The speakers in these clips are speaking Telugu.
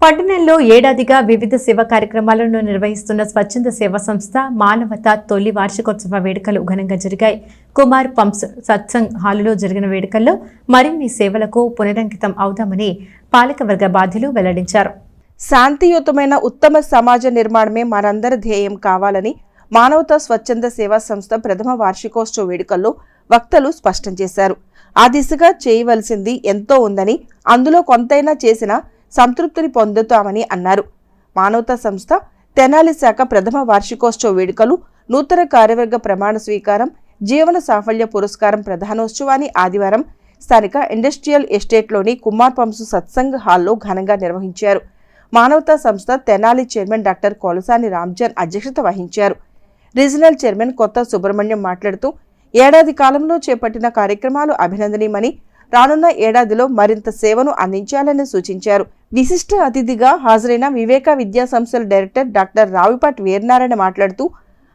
పట్టణంలో ఏడాదిగా వివిధ సేవా కార్యక్రమాలను నిర్వహిస్తున్న స్వచ్ఛంద సేవా సంస్థ మానవత తొలి వార్షికోత్సవ వేడుకలు ఘనంగా జరిగాయి. కుమార్ పంప్స్ సత్సంగ్ హాలులో జరిగిన వేడుకల్లో మరిన్ని సేవలకు పునరంకితం అవుదామని పాలకవర్గ బాధ్యులు వెల్లడించారు. శాంతియుతమైన ఉత్తమ సమాజ నిర్మాణమే మనందరి ధ్యేయం కావాలని మానవతా స్వచ్ఛంద సేవా సంస్థ ప్రథమ వార్షికోత్సవ వేడుకల్లో వక్తలు స్పష్టం చేశారు. ఆ దిశగా చేయవలసింది ఎంతో ఉందని అందులో కొంతైనా చేసినా సంతృప్తిని పొందుతామని అన్నారు. మానవతా సంస్థ తెనాలి శాఖ ప్రథమ వార్షికోత్సవ వేడుకలు నూతన కార్యవర్గ ప్రమాణ స్వీకారం జీవన సాఫల్య పురస్కారం ప్రధానోత్సవాన్ని ఆదివారం స్థానిక ఇండస్ట్రియల్ ఎస్టేట్లోని కుమార్ పంసు సత్సంగ్ హాల్లో ఘనంగా నిర్వహించారు. మానవతా సంస్థ తెనాలి చైర్మన్ డాక్టర్ కొలసాని రామ్జన్ అధ్యక్షత వహించారు. రీజనల్ చైర్మన్ కొత్త సుబ్రహ్మణ్యం మాట్లాడుతూ ఏడాది కాలంలో చేపట్టిన కార్యక్రమాలు అభినందనీయమని రానున్న ఏడాదిలో మరింత సేవను అందించాలని సూచించారు. విశిష్ట అతిథిగా హాజరైన వివేక విద్యా సంస్థల డైరెక్టర్ డాక్టర్ రావిపాటి వీరనారాయణ మాట్లాడుతూ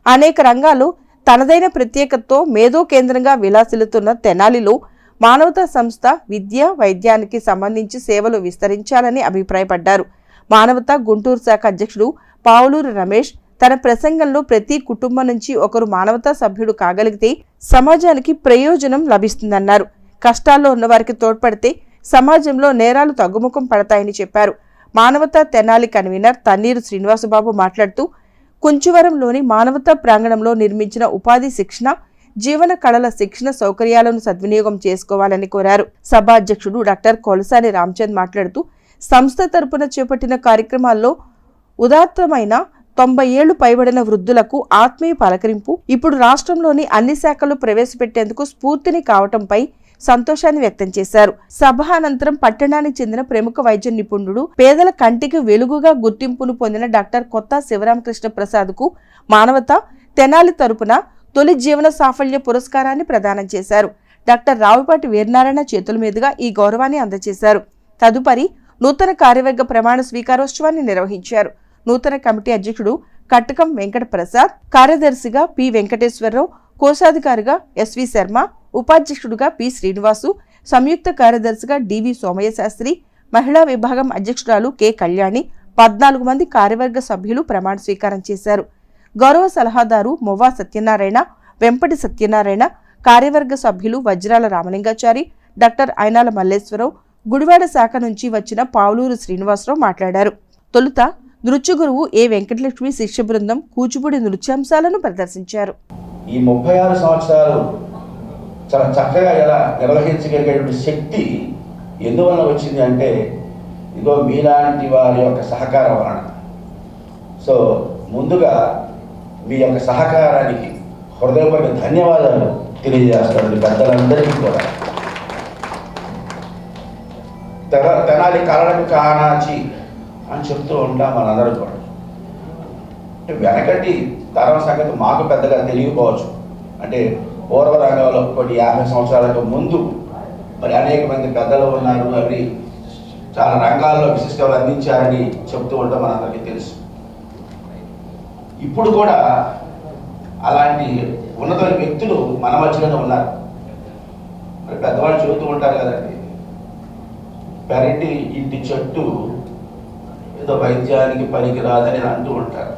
అనేక రంగాల్లో తనదైన ప్రత్యేకతతో మేధో కేంద్రంగా విలాసిల్లుతున్న తెనాలిలో మానవతా సంస్థ విద్య వైద్యానికి సంబంధించి సేవలు విస్తరించాలని అభిప్రాయపడ్డారు. మానవతా గుంటూరు శాఖ అధ్యక్షుడు పావులూరు రమేష్ తన ప్రసంగంలో ప్రతి కుటుంబం నుంచి ఒకరు మానవతా సభ్యుడు కాగలిగితే సమాజానికి ప్రయోజనం లభిస్తుందన్నారు. కష్టాల్లో ఉన్నవారికి తోడ్పడితే సమాజంలో నేరాలు తగ్గుముఖం పడతాయని చెప్పారు. మానవతా తెనాలి కన్వీనర్ తన్నీరు శ్రీనివాసబాబు మాట్లాడుతూ కుంచువరంలోని మానవతా ప్రాంగణంలో నిర్మించిన ఉపాధి శిక్షణ జీవన కళల శిక్షణ సౌకర్యాలను సద్వినియోగం చేసుకోవాలని కోరారు. సభ అధ్యక్షుడు డాక్టర్ కొలసాని రామచంద్ మాట్లాడుతూ సంస్థ తరపున చేపట్టిన కార్యక్రమాల్లో ఉదాత్తమైన తొంభై ఏళ్ళు పైబడిన వృద్ధులకు ఆత్మీయ పలకరింపు ఇప్పుడు రాష్ట్రంలోని అన్ని శాఖలు ప్రవేశపెట్టేందుకు స్ఫూర్తిని కావటంపై సంతోషాన్ని వ్యక్తం చేశారు. సభ అనంతరం పట్టణానికి చెందిన ప్రముఖ వైద్య నిపుణుడు పేదల కంటికి వెలుగుగా గుర్తింపును పొందిన డాక్టర్ కొత్త శివరామకృష్ణ ప్రసాద్కు మానవత తెనాలి తరపున తొలి జీవన సాఫల్య పురస్కారాన్ని ప్రదానం చేశారు. డాక్టర్ రావుపాటి వీరనారాయణ చేతుల మీదుగా ఈ గౌరవాన్ని అందజేశారు. తదుపరి నూతన కార్యవర్గ ప్రమాణ స్వీకారోత్సవాన్ని నిర్వహించారు. నూతన కమిటీ అధ్యక్షుడు కట్టకం వెంకట ప్రసాద్ కార్యదర్శిగా పి వెంకటేశ్వరరావు కోశాధికారిగా ఎస్వి శర్మ ఉపాధ్యక్షుడుగా పి శ్రీనివాసు సంయుక్త కార్యదర్శిగా డివి సోమయ్య శాస్త్రి మహిళా విభాగం అధ్యక్షురాలు కె కళ్యాణి పద్నాలుగు మంది కార్యవర్గ సభ్యులు ప్రమాణ స్వీకారం చేశారు. గౌరవ సలహాదారు మొవ్వా సత్యనారాయణ వెంపటి సత్యనారాయణ కార్యవర్గ సభ్యులు వజ్రాల రామలింగాచారి డాక్టర్ అయినాల మల్లేశ్వరరావు గుడివాడ శాఖ నుంచి వచ్చిన పావులూరు శ్రీనివాసరావు మాట్లాడారు. తొలుత నృత్య గురువు ఏ వెంకటలక్ష్మి శిష్య బృందం కూచిపూడి నృత్యాంశాలను ప్రదర్శించారు. ఈ ముప్పై ఆరు సంవత్సరాలు చాలా చక్కగా ఎలా నిర్వహించగలిగేటువంటి శక్తి ఎందువల్ల వచ్చింది అంటే ఇదిగో మీలాంటి వారి యొక్క సహకారం వలన. సో ముందుగా మీ యొక్క సహకారానికి హృదయపూర్వక ధన్యవాదాలు తెలియజేస్తాను పెద్దలందరికీ కూడా. తెర తెనాలి కారణం కానాచి అని చెప్తూ ఉంటాం మనందరూ కూడా. అంటే వెనకటి తరం సంగతి మాకు పెద్దగా తెలియకపోవచ్చు. అంటే పూర్వరంగంలో కొన్ని యాభై సంవత్సరాలకు ముందు మరి అనేక మంది పెద్దలు ఉన్నారు అవి చాలా రంగాల్లో విశిష్టలు అందించారని చెప్తూ ఉంటాం మనందరికీ తెలుసు. ఇప్పుడు కూడా అలాంటి ఉన్నతమైన వ్యక్తులు మన మధ్యలోనే ఉన్నారు. మరి పెద్దవాళ్ళు చెబుతూ ఉంటారు కదండి పెరటి ఇంటి చెట్టు ఏదో వైద్యానికి పనికిరాదని అంటూ ఉంటారు.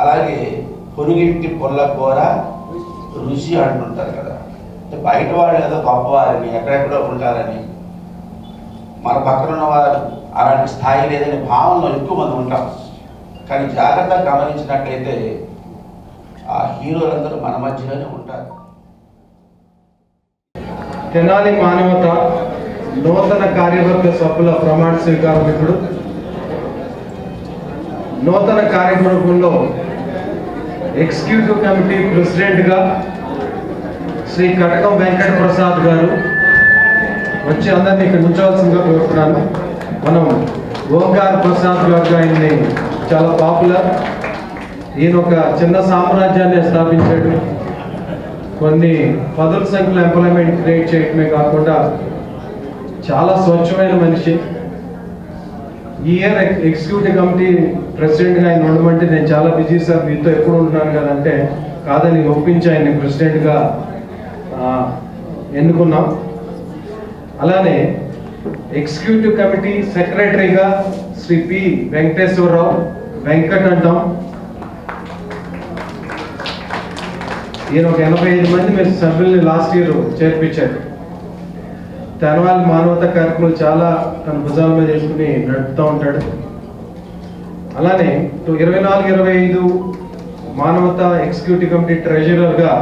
అలాగే పొరుగింటి పొల్ల కూర రుచి అంటుంటారు కదా. అంటే బయట వాళ్ళు ఏదో గొప్పవారని ఎక్కడెక్కడో ఉంటారని మన పక్కన ఉన్నవారు అలాంటి స్థాయి లేదని భావనలో ఎక్కువ మంది ఉంటాం. కానీ జాగ్రత్తగా గమనించినట్లయితే ఆ హీరోలందరూ మన మధ్యలోనే ఉంటారు. తెనాలి మానవత నూతన కార్యవర్గ సభ్యుల ప్రమాణ స్వీకారం ఇప్పుడు. నూతన కార్యవర్గంలో ఎగ్జిక్యూటివ్ కమిటీ ప్రెసిడెంట్గా శ్రీ కటకం వెంకట ప్రసాద్ గారు వచ్చి అందరినీ ఇక్కడ ఉంచవలసిందిగా కోరుతున్నాను. మనం ఓంకార్ ప్రసాద్ గారు ఆయన్ని చాలా పాపులర్. ఈయన ఒక చిన్న సామ్రాజ్యాన్ని స్థాపించాడు. కొన్ని పదుల సంఖ్యలో ఎంప్లాయ్మెంట్ క్రియేట్ చేయడమే కాకుండా చాలా స్వచ్ఛమైన మనిషి. ఈ ఇయర్ ఎగ్జిక్యూటివ్ కమిటీ ప్రెసిడెంట్గా ఆయన ఉండమంటే నేను చాలా బిజీ సార్ మీతో ఎప్పుడు ఉంటున్నాను కదంటే కాదని ఒప్పించి ఆయన్ని ప్రెసిడెంట్గా ఎన్నుకున్నాం. అలానే ఎగ్జిక్యూటివ్ కమిటీ సెక్రటరీగా శ్రీ పి. వెంకటేశ్వరరావు వెంకట్ అంటాం. ఈయన ఒక ఎనభై ఐదు మంది మీరు సభ్యుల్ని లాస్ట్ ఇయర్ చేర్పించారు. తెనవాలి మానవతా కార్యక్రమాలు చాలా తన భుజాల మీద చేసుకుని నడుపుతూ ఉంటాడు. అలానే ఇరవై నాలుగు ఇరవై ఐదు మానవత ఎగ్జిక్యూటివ్ కమిటీ ట్రెజరర్గా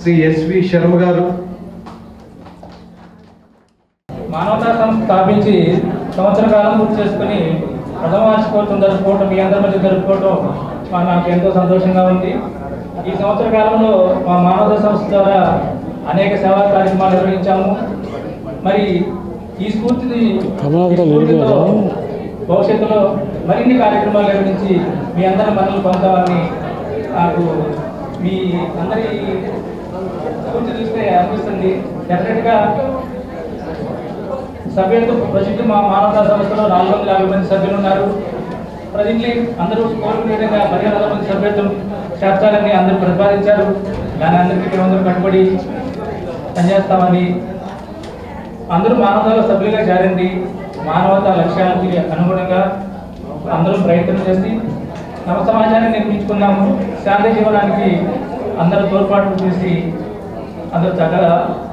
శ్రీ ఎస్వి శర్మ గారు. మానవతా సంస్థ స్థాపించి సంవత్సర కాలం పూర్తి చేసుకుని ప్రథమ వార్షికోత్సవం జరుపుకోవటం మీ అందరి మధ్య జరుపుకోవటం నాకు ఎంతో సంతోషంగా ఉంది. ఈ సంవత్సర కాలంలో మా మానవతా సంస్థ ద్వారా అనేక సేవా కార్యక్రమాలు నిర్వహించాము. మరి ఈ స్ఫూర్తిని భవిష్యత్తులో మరిన్ని కార్యక్రమాలు నిర్వహించి మీ అందరి మనల్ని పొందాలని నాకు మీ అందరి స్ఫూర్తి చూస్తే అనిపిస్తుంది. డెఫినెట్గా సభ్యులతో ప్రజెంట్ మా మానవతా సంస్థలో నాలుగు వందల యాభై మంది సభ్యులు ఉన్నారు. ప్రజెంట్లీ అందరూ కోరుకునే విధంగా పదిహేను వందల మంది సభ్యత్వం చేర్చాలని అందరూ ప్రతిపాదించారు. దాని అందరికీ అందరూ కట్టుబడి పనిచేస్తామని అందరూ మానవతాల సభ్యులుగా చేరండి. మానవతా లక్ష్యాలకి అనుగుణంగా అందరూ ప్రయత్నం చేసి నవ సమాజాన్ని నిర్మించుకున్నాము. శాంతి జీవనానికి అందరూ తోడ్పాటు చేసి అందరూ చక్కగా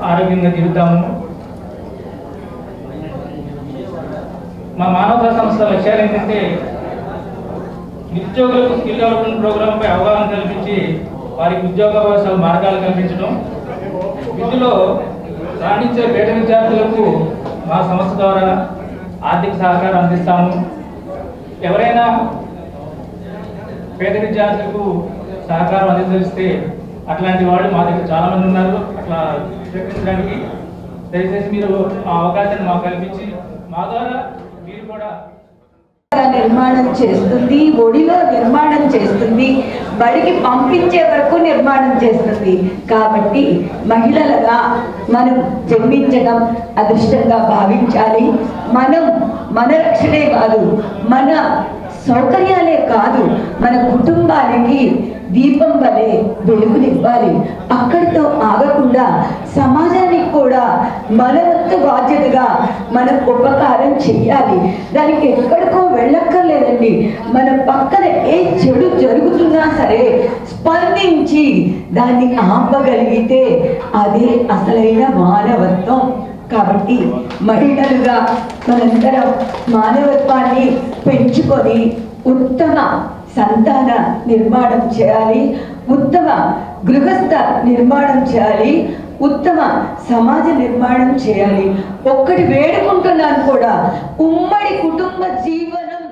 ఆరోగ్యంగా తిరుగుతాము మా మానవతా సంస్థ లక్ష్యాలు ఏంటంటే నిరుద్యోగులకు స్కిల్ డెవలప్మెంట్ ప్రోగ్రాంపై అవగాహన కల్పించి వారికి ఉద్యోగ అవకాశాలు మార్గాలు కల్పించడం. ఇందులో రాణించే పేద విద్యార్థులకు మా సంస్థ ద్వారా ఆర్థిక సహకారం అందిస్తాము. ఎవరైనా పేద విద్యార్థులకు సహకారం అందించలిస్తే అట్లాంటి వాళ్ళు మా దగ్గర చాలా మంది ఉన్నారు. అట్లా చూపించడానికి దయచేసి మీరు ఆ అవకాశాన్ని మాకు కల్పించి మా ద్వారా మీరు కూడా నిర్మాణం చేస్తుంది ఒడిలో నిర్మాణం చేస్తుంది బడికి పంపించే వరకు నిర్మాణం చేస్తుంది. కాబట్టి మహిళలుగా మనం జన్మించడం అదృష్టంగా భావించాలి. మనం మన రక్షణే కాదు మన సౌకర్యాలే కాదు మన కుటుంబానికి దీపం వలె వెలుగునివ్వాలి. అక్కడితో ఆగకుండా సమాజానికి కూడా మన వంతు బాధ్యతగా మనం ఉపకారం చెయ్యాలి. దానికి ఎక్కడికో వెళ్ళక్కర్లేదండి. మన పక్కన ఏ చెడు జరుగుతున్నా సరే స్పందించి దాన్ని ఆపగలిగితే అదే అసలైన మానవత్వం. కాబట్టి మహిళలుగా మనందరం మానవత్వాన్ని పెంచుకొని ఉత్తమ సంతాన నిర్మాణం చేయాలి ఉత్తమ గృహస్థ నిర్మాణం చేయాలి ఉత్తమ సమాజ నిర్మాణం చేయాలి. ఒక్కటి వేడుకుంటున్నాను కూడా ఉమ్మడి కుటుంబ జీవనం.